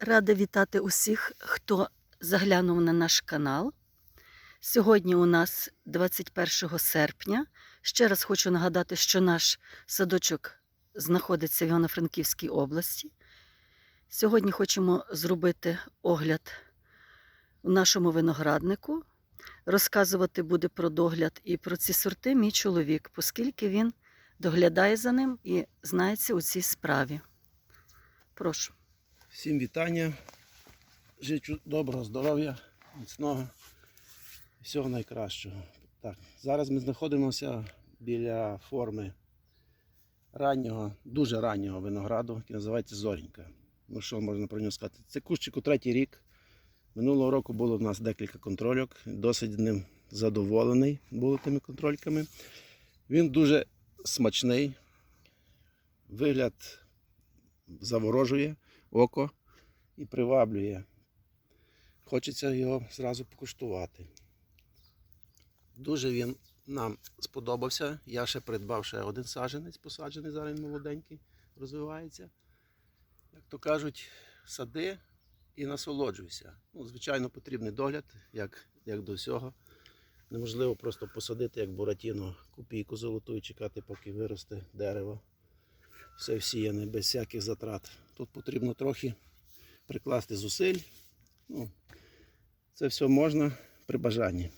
Рада вітати усіх, хто заглянув на наш канал. Сьогодні у нас 21 серпня. Ще раз хочу нагадати, що наш садочок знаходиться в Івано-Франківській області. Сьогодні хочемо зробити огляд у нашому винограднику. Розказувати буде про догляд і про ці сорти мій чоловік, оскільки він доглядає за ним і знається у цій справі. Прошу. Всім вітання. Жичу доброго здоров'я, міцного, всього найкращого. Так, зараз ми знаходимося біля форми раннього, дуже раннього винограду, який називається Зорінька. Ну що можна про нього сказати? Це кущику третій рік. Минулого року було в нас декілька контрольок. Досить ним задоволений були тими контрольками. Він дуже смачний. Вигляд заворожує око і приваблює. Хочеться його зразу покуштувати. Дуже він нам сподобався. Я ще придбав ще один саджанець, посаджений, зараз молоденький, розвивається. Як то кажуть, сади і насолоджуйся. Ну, звичайно, потрібний догляд, як, як до всього. Неможливо просто посадити, як буратіно, копійку золоту і чекати, поки виросте дерево все всіяне без всяких затрат. Тут потрібно трохи прикласти зусиль. Ну, це все можна при бажанні.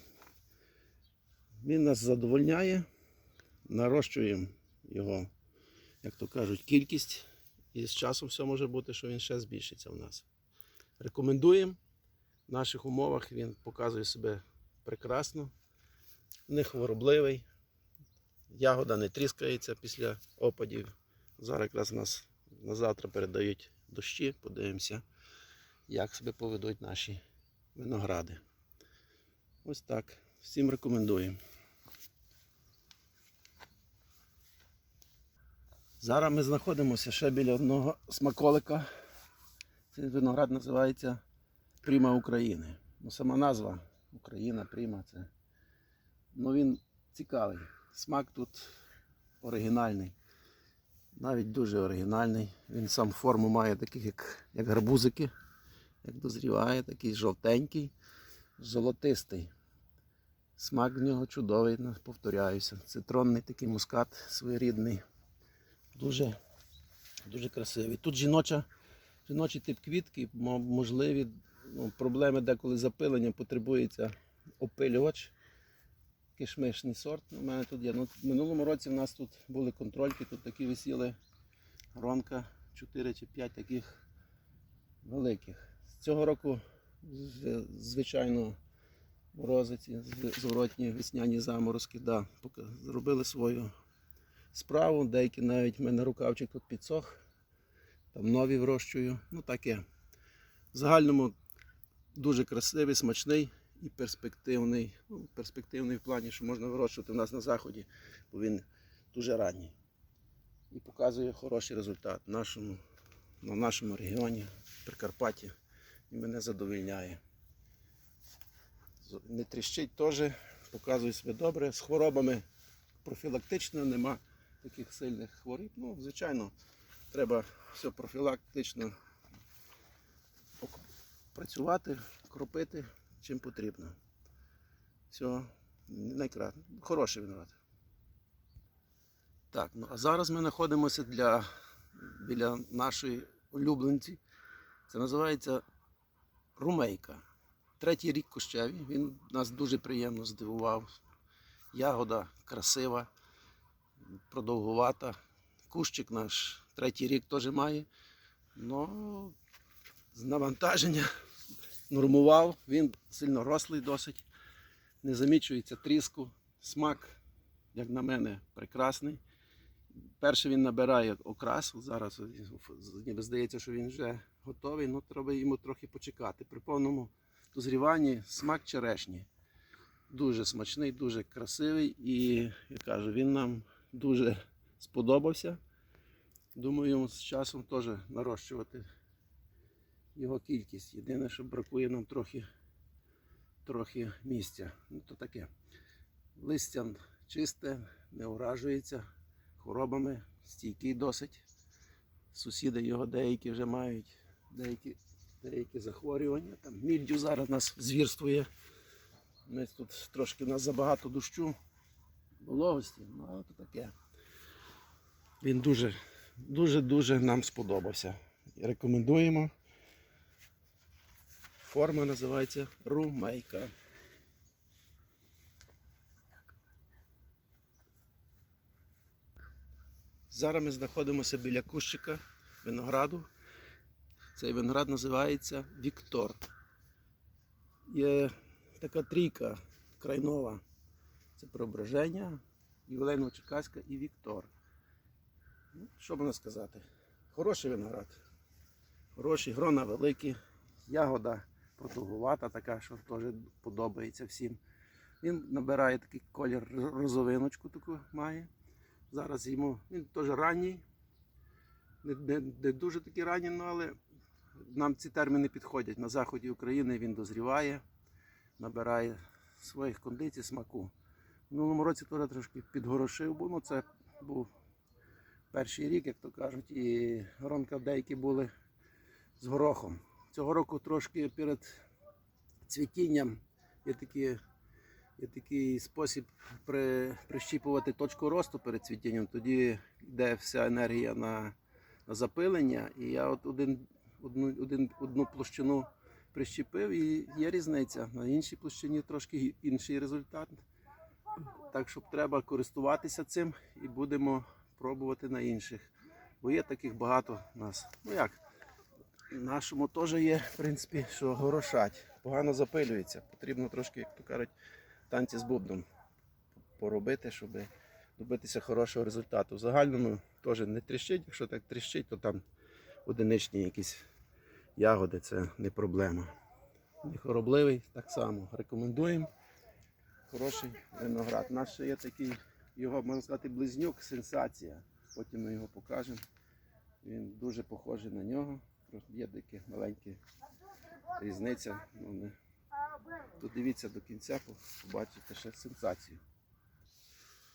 Він нас задовольняє, нарощуємо його, як то кажуть, кількість. І з часом все може бути, що він ще збільшиться в нас. Рекомендуємо. В наших умовах він показує себе прекрасно, не хворобливий. Ягода не тріскається після опадів. Зараз якраз нас на завтра передають дощі, подивимося, як себе поведуть наші виногради. Ось так. Всім рекомендуємо. Зараз ми знаходимося ще біля одного смаколика. Цей виноград називається Пріма України. Ну, сама назва Україна, Пріма це. Ну він цікавий. Смак тут оригінальний. Навіть дуже оригінальний. Він сам форму має таких, як, як гарбузики. Як дозріває, такий жовтенький, золотистий. Смак в нього чудовий, повторяюся. Цитронний такий мускат своєрідний. Дуже, дуже красивий. Тут жіноча, жіночий тип квітки, можливі ну, проблеми деколи запилення, потребується опилювач кишмишний сорт. У мене тут є. Ну, в минулому році в нас тут були контрольки, тут такі висіли гронка 4 чи 5 таких великих. З цього року, звичайно, морозиці, зворотні весняні заморозки, да, зробили свою справу. Деякі навіть в мене рукавчик тут підсох, там нові вирощую. Ну таке. В загальному дуже красивий, смачний і перспективний. Ну, перспективний в плані, що можна вирощувати у нас на заході, бо він дуже ранній. І показує хороший результат в нашому, на нашому регіоні, Прикарпатті. І мене задовільняє. Не тріщить теж, показує себе добре. З хворобами профілактично нема таких сильних хвороб. Ну, звичайно, треба все профілактично працювати, кропити чим потрібно. Все, найкраще. Хороший виноград. Так, ну а зараз ми знаходимося для, біля нашої улюбленці. Це називається румейка. Третій рік кущеві. Він нас дуже приємно здивував. Ягода красива, продовгувата. Кущик наш третій рік теж має. Ну, з навантаження нормував. Він сильно рослий досить. Не замічується тріску. Смак, як на мене, прекрасний. Перше він набирає окрас. Зараз ніби здається, що він вже готовий, але треба йому трохи почекати. При повному дозріванні смак черешні. Дуже смачний, дуже красивий і, я кажу, він нам дуже сподобався. Думаю, з часом теж нарощувати його кількість. Єдине, що бракує нам трохи, трохи місця. Ну, то таке. Листя чисте, не уражується хворобами, стійкий досить. Сусіди його деякі вже мають, деякі деякі захворювання. Там міддю зараз нас звірствує. Ми тут трошки нас забагато дощу, вологості, ну але то таке. Він дуже, дуже, дуже нам сподобався. Рекомендуємо. Форма називається румейка. Зараз ми знаходимося біля кущика винограду. Цей виноград називається Віктор. Є така трійка крайнова. Це Преображення, Ювелейно Черкаська і Віктор. Ну, що можна сказати? Хороший виноград. Хороший, грона великі, ягода продовгувата, така, що теж подобається всім. Він набирає такий колір розовиночку таку має. Зараз йому він теж ранній. Не, не, не дуже такий ранній, ну, але нам ці терміни підходять. На заході України він дозріває, набирає своїх кондицій, смаку. В минулому році теж трошки підгорошив, бо ну, це був перший рік, як то кажуть, і гронка деякі були з горохом. Цього року трошки перед цвітінням є такі є такий спосіб при, прищіпувати точку росту перед цвітінням. Тоді йде вся енергія на, на запилення. І я от один, одну, один, одну площину прищепив, і є різниця. На іншій площині трошки інший результат. Так що треба користуватися цим і будемо пробувати на інших. Бо є таких багато нас. Ну як? Нашому теж є, в принципі, що горошать. Погано запилюється. Потрібно трошки, як то кажуть, танці з бубном поробити, щоб добитися хорошого результату. В загальному теж не тріщить. Якщо так тріщить, то там одиничні якісь ягоди, це не проблема. Не хоробливий, так само. Рекомендуємо. Хороший виноград. Наш ще є такий, його можна сказати, близнюк, сенсація. Потім ми його покажемо. Він дуже похожий на нього. Є такі маленькі різниця. Ну, не... Тут дивіться до кінця, побачите ще сенсацію.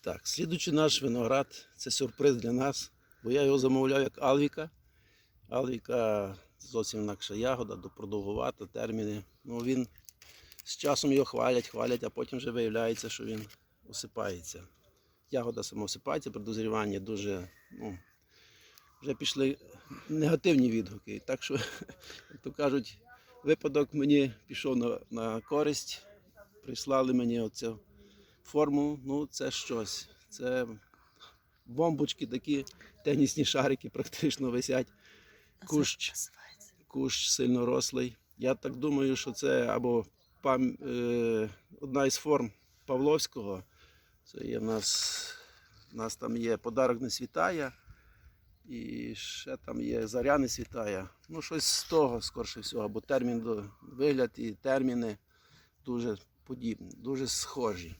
Так, слідуючий наш виноград це сюрприз для нас, бо я його замовляв як Алвіка. Алвіка зовсім інакша ягода, продовгувата, терміни. Ну, він з часом його хвалять, хвалять, а потім вже виявляється, що він осипається. Ягода сама осипається, при дозріванні дуже, ну, вже пішли негативні відгуки. Так що, як то кажуть, випадок мені пішов на, на користь. Прислали мені оцю форму. Ну, це щось. Це бомбочки такі, тенісні шарики практично висять. Кущ. Кущ сильно рослий. Я так думаю, що це або пам... е... одна із форм Павловського. Це є в нас, в нас там є подарок не світає. І ще там є заря не світає. Ну, щось з того, скорше всього, бо термін вигляд і терміни дуже подібні, дуже схожі.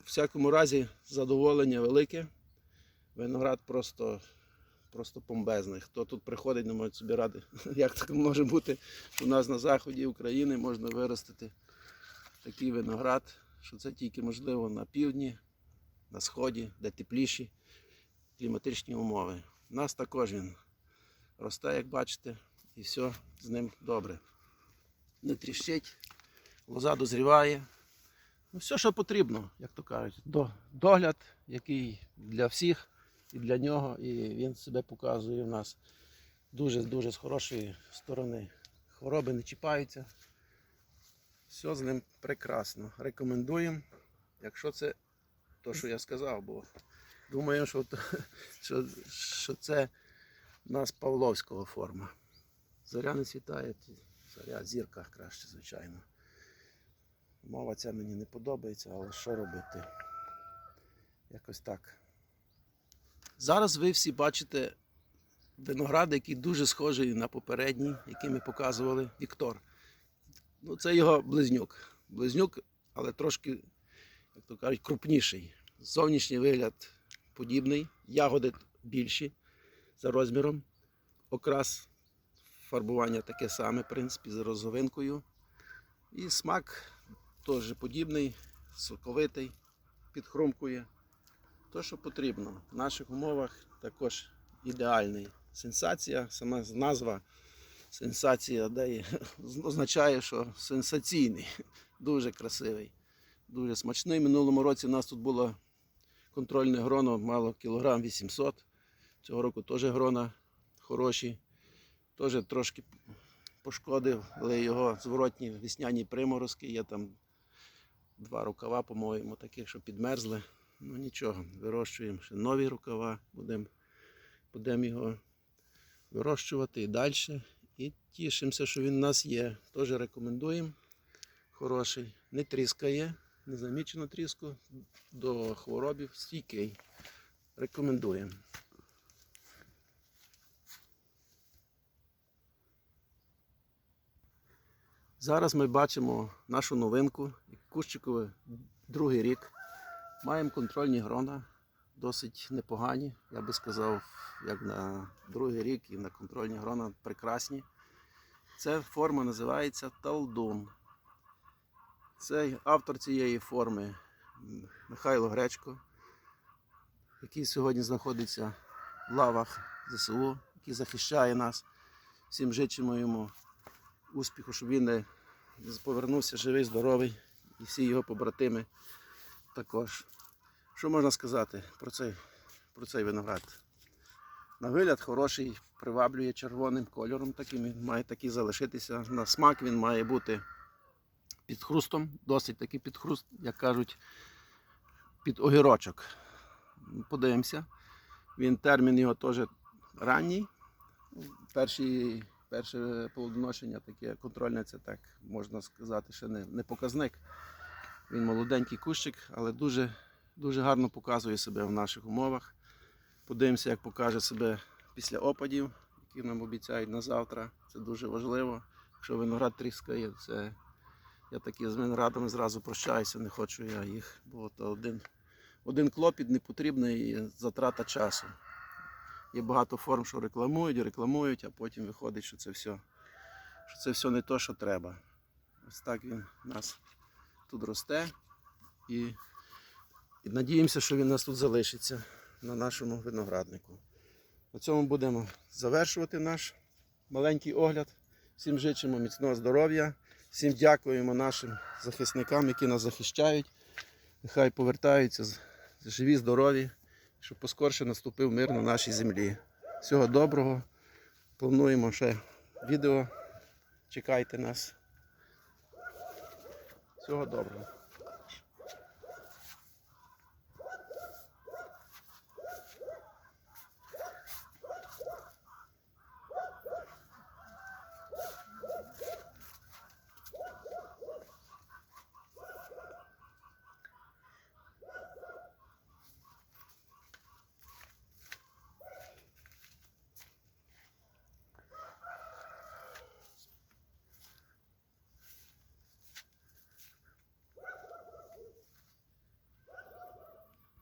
В всякому разі, задоволення велике. Виноград просто, просто бомбезний. Хто тут приходить, не може собі ради. Як так може бути, у нас на заході України можна виростити такий виноград, що це тільки можливо на півдні, на сході, де тепліші кліматичні умови. У нас також він росте, як бачите, і все з ним добре. Не тріщить, лоза дозріває. Ну, все, що потрібно, як то кажуть. До, догляд, який для всіх і для нього, і він себе показує в нас дуже-дуже з хорошої сторони. Хвороби не чіпаються. Все з ним прекрасно. Рекомендуємо, якщо це то, що я сказав, бо думаю, що, що, що це у нас Павловського форма. Зоря не світає, зоря зірка краще, звичайно. Мова ця мені не подобається, але що робити? Якось так. Зараз ви всі бачите виноград, який дуже схожий на попередній, який ми показували Віктор. Ну, це його близнюк. Близнюк, але трошки, як то кажуть, крупніший. Зовнішній вигляд подібний, ягоди більші за розміром. Окрас фарбування таке саме, в принципі, з розовинкою. І смак теж подібний, соковитий, підхрумкує. То, що потрібно. В наших умовах також ідеальний. Сенсація, сама назва Сенсація дає, означає, що сенсаційний, дуже красивий, дуже смачний. Минулому році у нас тут було контрольне гроно, мало кілограм 800. Цього року теж грона хороші. Теж трошки пошкодив, але його зворотні весняні приморозки. Є там два рукава, по-моєму, таких, що підмерзли. Ну нічого, вирощуємо ще нові рукава, будемо будем його вирощувати і далі. І тішимося, що він у нас є. Теж рекомендуємо. Хороший. Не тріскає, не замічено тріску. До хворобів стійкий. Рекомендуємо. Зараз ми бачимо нашу новинку. Кущикове другий рік. Маємо контрольні грона, досить непогані. Я би сказав, як на другий рік і на контрольні грона прекрасні. Ця форма називається Талдун. Це автор цієї форми Михайло Гречко, який сьогодні знаходиться в лавах ЗСУ, який захищає нас. Всім жичимо йому успіху, щоб він не повернувся живий, здоровий, і всі його побратими також. Що можна сказати про цей, про цей виноград? На вигляд хороший, приваблює червоним кольором, таким він має такий залишитися. На смак він має бути під хрустом, досить такий під хруст, як кажуть, під огірочок. Подивимося. Він термін його теж ранній. Перші, перше плодоношення таке контрольне, це так можна сказати, ще не, не показник. Він молоденький кущик, але дуже, дуже гарно показує себе в наших умовах. Подивимося, як покаже себе після опадів, які нам обіцяють на завтра. Це дуже важливо. Якщо виноград тріскає, це я такі з виноградами зразу прощаюся, не хочу я їх, бо то один, один клопіт не потрібний затрата часу. Є багато форм, що рекламують, рекламують, а потім виходить, що це все, що це все не то, що треба. Ось так він у нас тут росте. І, і надіємося, що він у нас тут залишиться на нашому винограднику. На цьому будемо завершувати наш маленький огляд. Всім жичимо міцного здоров'я, всім дякуємо нашим захисникам, які нас захищають. Нехай повертаються живі, здорові, щоб поскорше наступив мир на нашій землі. Всього доброго. Плануємо ще відео. Чекайте нас. Всього доброго.